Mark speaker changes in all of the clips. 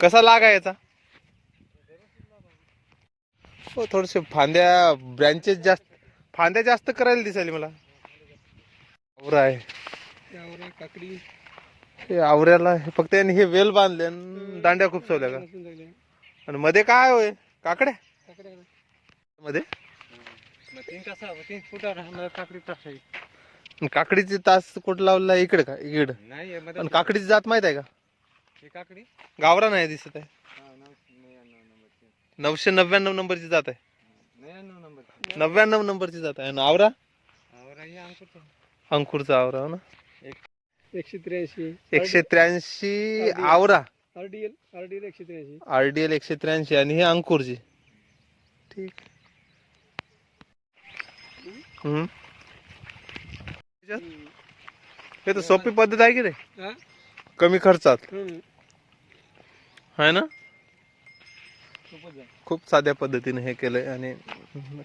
Speaker 1: कसा लागा याचा? हो थोडसे फांद्या ब्रँचेस जास्त फांद्या जास्त करायला दिसायला मला. आवरा आहे.
Speaker 2: काकडी.
Speaker 1: हे आवऱ्याला हे फक्त यांनी हे वेल बांधले आणि दांड्या खूप सवल्या का? आणि मध्ये काय होय? काकड्या?
Speaker 2: काकड्या
Speaker 1: मध्ये?
Speaker 2: तीन तास तीन फुटावर काकडी तास आहे?
Speaker 1: आणि काकडीचे तास कुठं लावला इकडे का? इकडे.
Speaker 2: नाही
Speaker 1: आणि काकडीची जात माहीत आहे का?
Speaker 2: ही काकडी?
Speaker 1: गावरा नाही दिसत आहे.
Speaker 2: नंबर
Speaker 1: नऊशे नव्याण्णव नंबरची जात आहे.
Speaker 2: नव्याण्णव नंबर
Speaker 1: नव्याण्णव नंबरची जात आहे. आणि आवरा?
Speaker 2: ही अंकुर
Speaker 1: अंकुरचा. आवरा हो ना?
Speaker 2: एकशे त्र्याऐंशी.
Speaker 1: एकशे त्र्याऐंशी आवरा?
Speaker 2: आरडीएल आरडीएल एकशे त्र्याऐंशी.
Speaker 1: आर डी एल एकशे त्र्याऐंशी आणि हे अंकुरची. ठीक. हम्म. हे तर सोपी पद्धत आहे की रे कमी खर्चात. आहे ना. खूप साध्या पद्धतीने हे केलंय आणि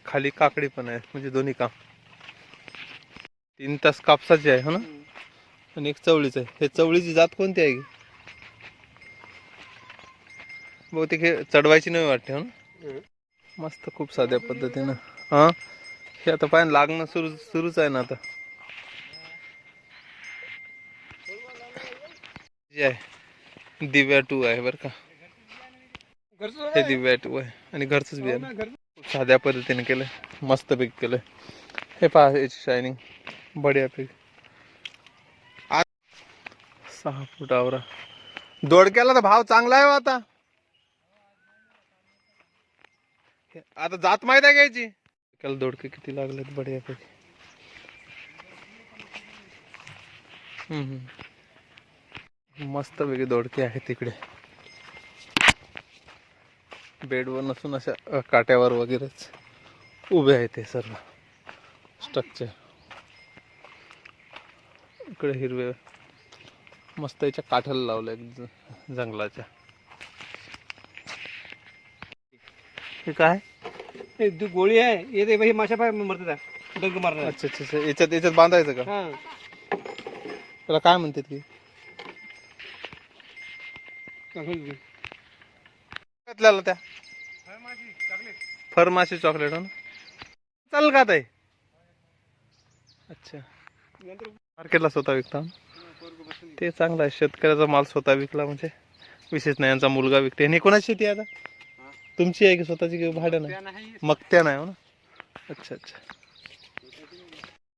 Speaker 1: खाली काकडी पण आहे म्हणजे दोन्ही काम. तीन तास कापसाची आहे हो ना. आणि एक चवळीच आहे. हे चवळीची जात कोणती आहे? बहुतेक हे चढवायची नाही वाटते हो ना. मस्त खूप साध्या पद्धतीनं. हा? हे आता पाय लागणं सुरू सुरूच आहे ना आता. जे आहे दिव्या टू आहे बरं का. हे. दिव्या टू आहे आणि घरचंच
Speaker 2: हो घरचं.
Speaker 1: खूप साध्या पद्धतीने केलंय मस्त पैकी केलंय. हे पहा याची शायनिंग बढिया पैकी. आ- सहा फूट आवरा. दोडक्याला तर भाव चांगला आहे हो आता. हे- आता जात माहीत आहे घ्यायची. दोडक्याला दोडके किती लागलेत बढिया पैकी. हम्म, हम्म. मस्त पैकी दोडके आहेत तिकडे. बेडवर नसून अशा काट्यावर वगैरेच उभे आहेत ते सर्व स्ट्रक्चर इकडे हिरवे मस्त याच्या काठाला लावलंय ज- जंगलाच्या. हे काय?
Speaker 2: गोळी आहे. येते हे माशा पाय मरतात डंग मारणार
Speaker 1: अच्छा अच्छा अच्छा. याच्यात याच्यात बांधायचं का?
Speaker 2: हा.
Speaker 1: त्याला काय म्हणतात की? घातल्याला त्या. फरमाशी चॉकलेट हो ना? चालेल का ताई? अच्छा.
Speaker 2: नंतर
Speaker 1: मार्केटला स्वतः विकता? ते चांगलं आहे. शेतकऱ्याचा माल स्वतः विकला म्हणजे. विशेष नाही यांचा मुलगा विकते. आणि कोणाची शेती आहे आता? तुमची आहे की स्वतःची की भाडं नाही
Speaker 2: नाही.
Speaker 1: मगत्या नाही हो ना? अच्छा अच्छा.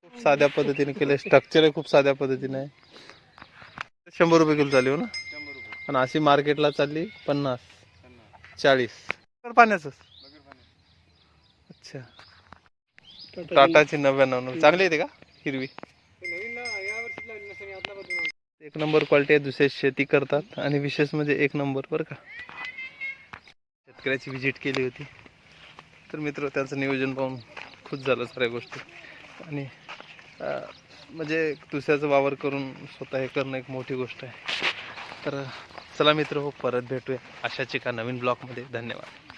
Speaker 1: खूप साध्या पद्धतीने केलं स्ट्रक्चर खूप साध्या पद्धतीने आहे. शंभर रुपये किलो चालली हो ना? आणि अशी मार्केटला चालली पन्नास चाळीस. पाण्याच अच्छा. टाटाची नव्याण्णव. चांगली येते का? हिरवी. एक नंबर क्वालिटी आहे दुसरे शेती करतात आणि विशेष म्हणजे एक नंबर बरं का. शेतकऱ्याची व्हिजिट केली होती. तर मित्र त्यांचं नियोजन पाहून खुश झालं साऱ्या गोष्टी. आणि म्हणजे दुसऱ्याचा वावर करून स्वतः हे करणं एक मोठी गोष्ट आहे. तर चला मित्र हो परत भेटूया अशाच एका नवीन ब्लॉगमध्ये. धन्यवाद.